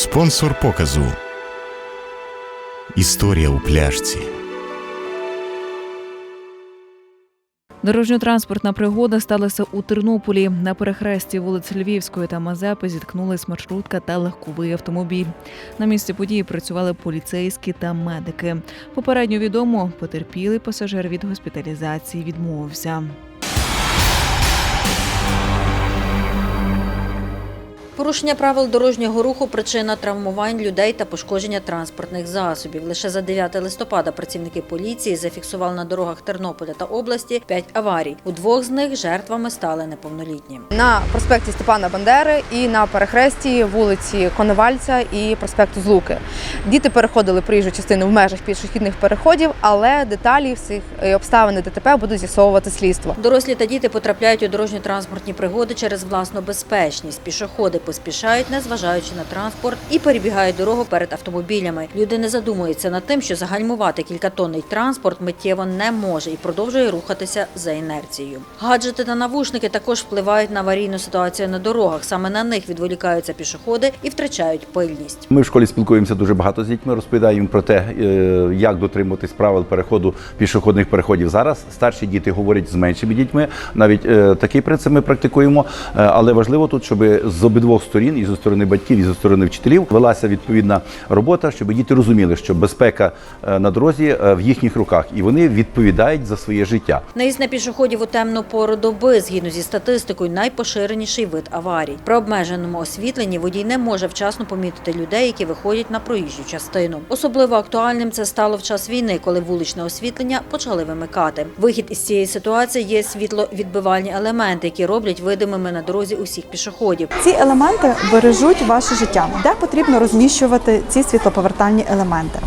Спонсор показу. Історія у пляшці. Дорожньо-транспортна пригода сталася у Тернополі. На перехресті вулиць Львівської та Мазепи зіткнулись маршрутка та легковий автомобіль. На місці події працювали поліцейські та медики. Попередньо відомо, потерпілий пасажир від госпіталізації відмовився. Порушення правил дорожнього руху причина травмувань людей та пошкодження транспортних засобів. Лише за 9 листопада працівники поліції зафіксували на дорогах Тернополя та області 5 аварій. У двох з них жертвами стали неповнолітні. на проспекті Степана Бандери і на перехресті вулиці Коновальця і проспекту Злуки. Діти переходили проїжджу частину в межах пішохідних переходів, але деталі всіх е, обставини ДТП будуть з'ясовувати слідство. Дорослі та діти потрапляють у дорожньо-транспортні пригоди через власну безпечність. Пішоходи поспішають, незважаючи на транспорт, і перебігають дорогу перед автомобілями. Люди не задумуються над тим, що загальмувати кількатонний транспорт миттєво не може і продовжує рухатися за інерцією. Гаджети та навушники також впливають на аварійну ситуацію на дорогах. Саме на них відволікаються пішоходи і втрачають пильність. Ми в школі спілкуємося дуже багато з дітьми, розповідаємо про те, е, як дотримуватись правил переходу пішохідних переходів. Зараз старші діти говорять з меншими дітьми. Навіть е, такий принцип ми практикуємо. Е, Але важливо тут, щоб з обидвох сторін, і зі сторони батьків, і зі сторони вчителів, велася відповідна робота, щоб діти розуміли, що безпека е, на дорозі е, в їхніх руках, і вони відповідають за своє життя. Наїзд на пішоходів у темну пору доби, згідно зі статистикою, найпоширеніший вид аварій. При обмеженому освітленні водій не може вчасно помітити людей, які виходять на проїжджу частину. Особливо актуальним це стало в час війни, коли вуличне освітлення почали вимикати. Вихід із цієї ситуації є світловідбивальні елементи, які роблять видимими на дорозі усіх пішоходів. Ці елементи бережуть ваше життя, де потрібно розміщувати ці світлоповертальні елементи.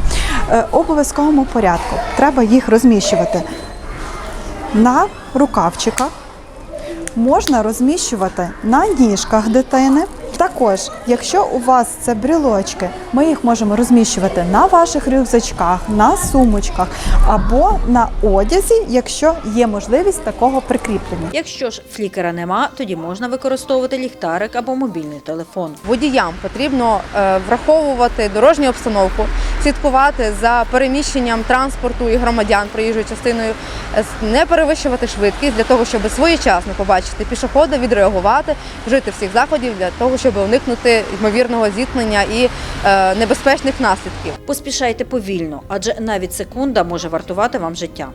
Е, обов'язковому порядку треба їх розміщувати на рукавчиках, можна розміщувати на ніжках дитини. Також, якщо у вас це брілочки, ми їх можемо розміщувати на ваших рюкзачках, на сумочках або на одязі, якщо є можливість такого прикріплення. Якщо ж флікера нема, тоді можна використовувати ліхтарик або мобільний телефон. Водіям потрібно е, враховувати дорожню обстановку, слідкувати за переміщенням транспорту і громадян проїжджою частиною, е, не перевищувати швидкість для того, щоб своєчасно побачити пішохода, відреагувати, вжити всіх заходів для того, щоб уникнути ймовірного зіткнення і е, небезпечних наслідків. Поспішайте повільно, адже навіть секунда може вартувати вам життя.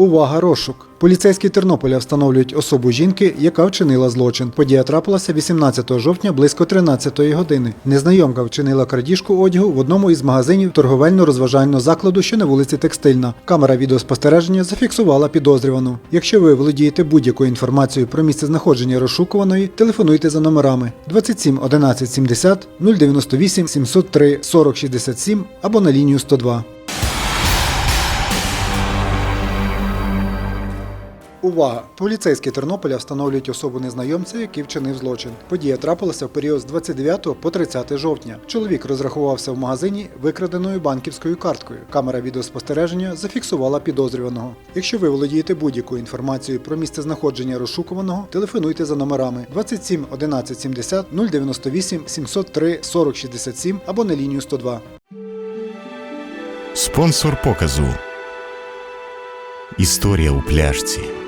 Увага, розшук! Поліцейські Тернополя встановлюють особу жінки, яка вчинила злочин. Подія трапилася 18 жовтня близько 13-ї години. Незнайомка вчинила крадіжку одягу в одному із магазинів торговельно-розважального закладу, що на вулиці Текстильна. Камера відеоспостереження зафіксувала підозрювану. Якщо ви володієте будь-якою інформацією про місце знаходження розшукуваної, телефонуйте за номерами 27 11 70 098 703 40 67 або на лінію 102. Увага! Поліцейські Тернополя встановлюють особу незнайомця, який вчинив злочин. Подія трапилася в період з 29 по 30 жовтня. Чоловік розрахувався в магазині викраденою банківською карткою. Камера відеоспостереження зафіксувала підозрюваного. Якщо ви володієте будь-якою інформацією про місце знаходження розшукуваного, телефонуйте за номерами 27 11 70 098 703 40 67 або на лінію 102. Спонсор показу. Історія у пляшці.